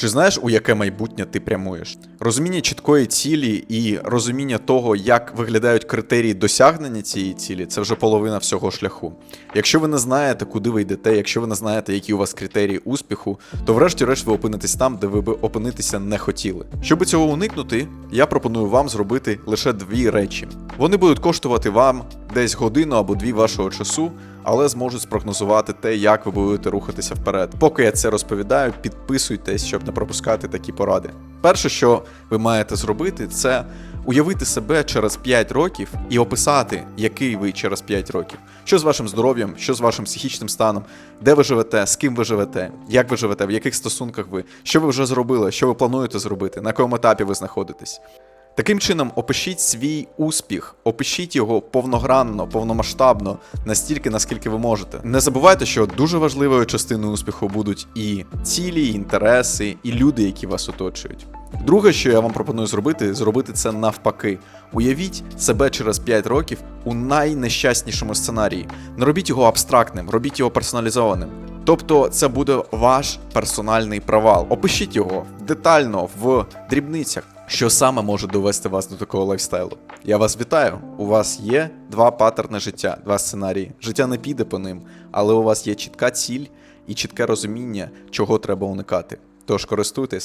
Чи знаєш, у яке майбутнє ти прямуєш? Розуміння чіткої цілі і розуміння того, як виглядають критерії досягнення цієї цілі, це вже половина всього шляху. Якщо ви не знаєте, куди ви йдете, якщо ви не знаєте, які у вас критерії успіху, то врешті-решт ви опинитесь там, де ви би опинитися не хотіли. Щоб цього уникнути, я пропоную вам зробити лише дві речі. Вони будуть коштувати вам десь годину або дві вашого часу, але зможуть спрогнозувати те, як ви будете рухатися вперед. Поки я це розповідаю, підписуйтесь, щоб не пропускати такі поради. Перше, що ви маєте зробити, це уявити себе через 5 років і описати, який ви через 5 років. Що з вашим здоров'ям, що з вашим психічним станом, де ви живете, з ким ви живете, як ви живете, в яких стосунках ви, що ви вже зробили, що ви плануєте зробити, на якому етапі ви знаходитесь. Таким чином, опишіть свій успіх, опишіть його повногранно, повномасштабно, настільки, наскільки ви можете. Не забувайте, що дуже важливою частиною успіху будуть і цілі, і інтереси, і люди, які вас оточують. Друге, що я вам пропоную зробити, зробити це навпаки. Уявіть себе через 5 років у найнещаснішому сценарії. Не робіть його абстрактним, робіть його персоналізованим. Тобто це буде ваш персональний провал. Опишіть його детально в дрібницях, що саме може довести вас до такого лайфстайлу. Я вас вітаю. У вас є два паттерни життя, два сценарії. Життя не піде по ним, але у вас є чітка ціль і чітке розуміння, чого треба уникати. Тож користуйтесь.